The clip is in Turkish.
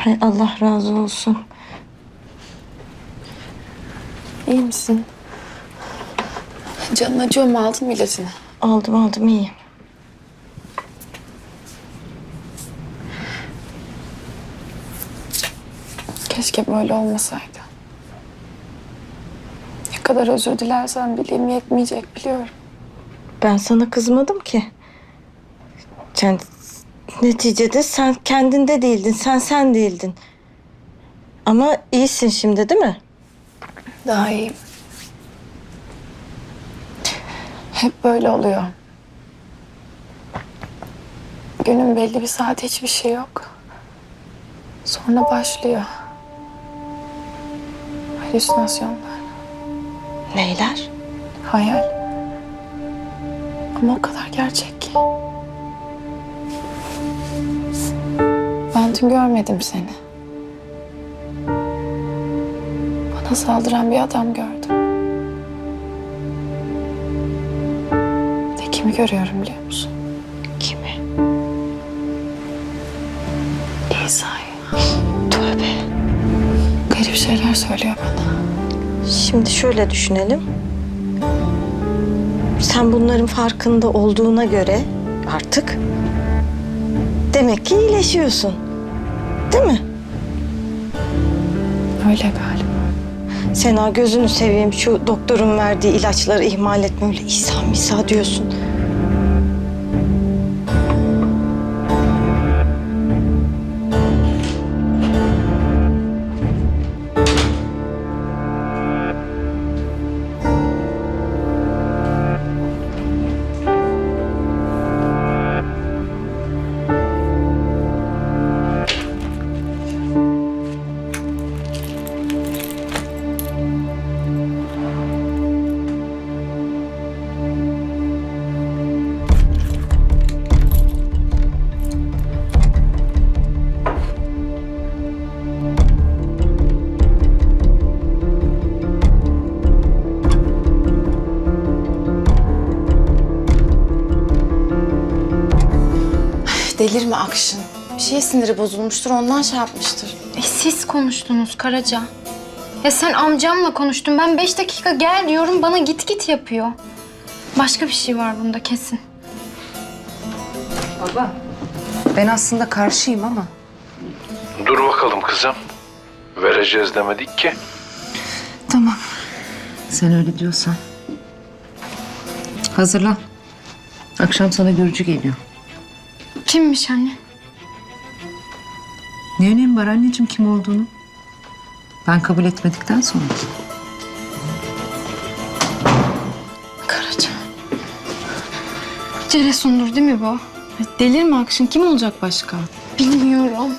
Hay Allah razı olsun. İyi misin? Canın acıyor mu? Aldın mı ilacını? Aldım aldım iyiyim. Keşke böyle olmasaydı. Ne kadar özür dilersen bileyim yetmeyecek biliyorum. Ben sana kızmadım ki. Sen neticede sen kendinde değildin. Sen sen değildin. Ama iyisin şimdi değil mi? Daha iyiyim. Hep böyle oluyor. Günün belli bir saat hiçbir şey yok. Sonra başlıyor. Halüsinasyonlar, Neyler? hayal. Ama o kadar gerçek ki. Ben dün görmedim seni. Bana saldıran bir adam gördüm. De kimi görüyorum biliyor musun? Kimi? İsa'yı. Tövbe. Garip şeyler söylüyor bana. Şimdi şöyle düşünelim. Sen bunların farkında olduğuna göre artık demek ki iyileşiyorsun. Değil mi? Öyle galiba. Sena gözünü seveyim şu doktorun verdiği ilaçları ihmal etme öyle İsa misa diyorsun. Delirme Akşin. Bir şeye siniri bozulmuştur ondan şey yapmıştır. E siz konuştunuz Karaca. Ya sen amcamla konuştun. Ben beş dakika gel diyorum bana git git yapıyor. Başka bir şey var bunda kesin. Baba, ben aslında karşıyım ama Dur bakalım kızım. Vereceğiz demedik ki. tamam. Sen öyle diyorsan. Hazırlan. Akşam sana görücü geliyor. Kimmiş anne? Ne önemi var anneciğim kim olduğunu? Ben kabul etmedikten sonra. Karaca. Ceresundur değil mi bu? Delirme Akşin. Kim olacak başka? Bilmiyorum.